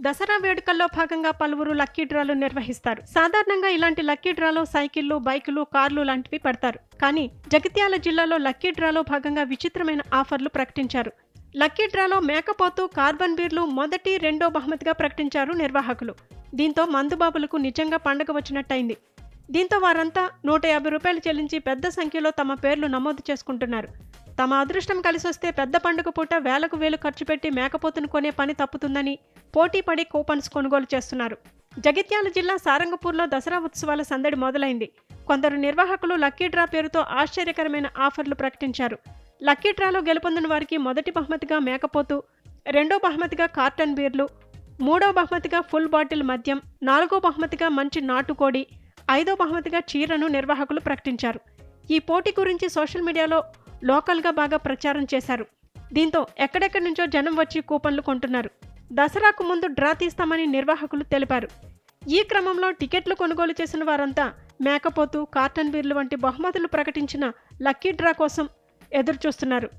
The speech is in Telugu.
దసరా వేడుకల్లో భాగంగా పలువురు లక్కీ డ్రాలు నిర్వహిస్తారు. సాధారణంగా ఇలాంటి లక్కీ డ్రాలో సైకిళ్ళు బైకులు కార్లు లాంటివి పడతారు. కానీ జగిత్యాల జిల్లాలో లక్కీ డ్రాలో భాగంగా విచిత్రమైన ఆఫర్లు ప్రకటించారు. లక్కీ డ్రాలో మేకపోతు కార్బన్ బీర్లు మొదటి రెండో బహుమతిగా ప్రకటించారు నిర్వాహకులు. దీంతో మందుబాబులకు నిజంగా పండగ వచ్చినట్టయింది. దీంతో వారంతా నూట యాభై రూపాయలు చెల్లించి పెద్ద సంఖ్యలో తమ పేర్లు నమోదు చేసుకుంటున్నారు. తమ అదృష్టం కలిసొస్తే పెద్ద పండుగ పూట వేలకు వేలు ఖర్చు పెట్టి మేకపోతును కొనే పని తప్పుతుందని పోటీ పడి కూపన్స్ కొనుగోలు చేస్తున్నారు. జగిత్యాల జిల్లా సారంగపూర్లో దసరా ఉత్సవాల సందడి మొదలైంది. కొందరు నిర్వాహకులు లక్కీ డ్రా పేరుతో ఆశ్చర్యకరమైన ఆఫర్లు ప్రకటించారు. లక్కీ డ్రాలో గెలుపొందిన వారికి మొదటి బహుమతిగా మేకపోతు రెండో బహుమతిగా కార్టన్ బీర్లు మూడో బహుమతిగా ఫుల్ బాటిల్ మద్యం నాలుగో బహుమతిగా మంచి నాటుకోడి ఐదో బహుమతిగా చీరను నిర్వాహకులు ప్రకటించారు. ఈ పోటీ గురించి సోషల్ మీడియాలో లోకల్గా బాగా ప్రచారం చేశారు. దీంతో ఎక్కడెక్కడి నుంచో జనం వచ్చి కూపన్లు కొంటున్నారు. దసరాకు ముందు డ్రా తీస్తామని నిర్వాహకులు తెలిపారు. ఈ క్రమంలో టికెట్లు కొనుగోలు చేసిన వారంతా మేకపోతు కార్టన్ బీర్లు వంటి బహుమతులు ప్రకటించిన లక్కీ డ్రా కోసం ఎదురుచూస్తున్నారు.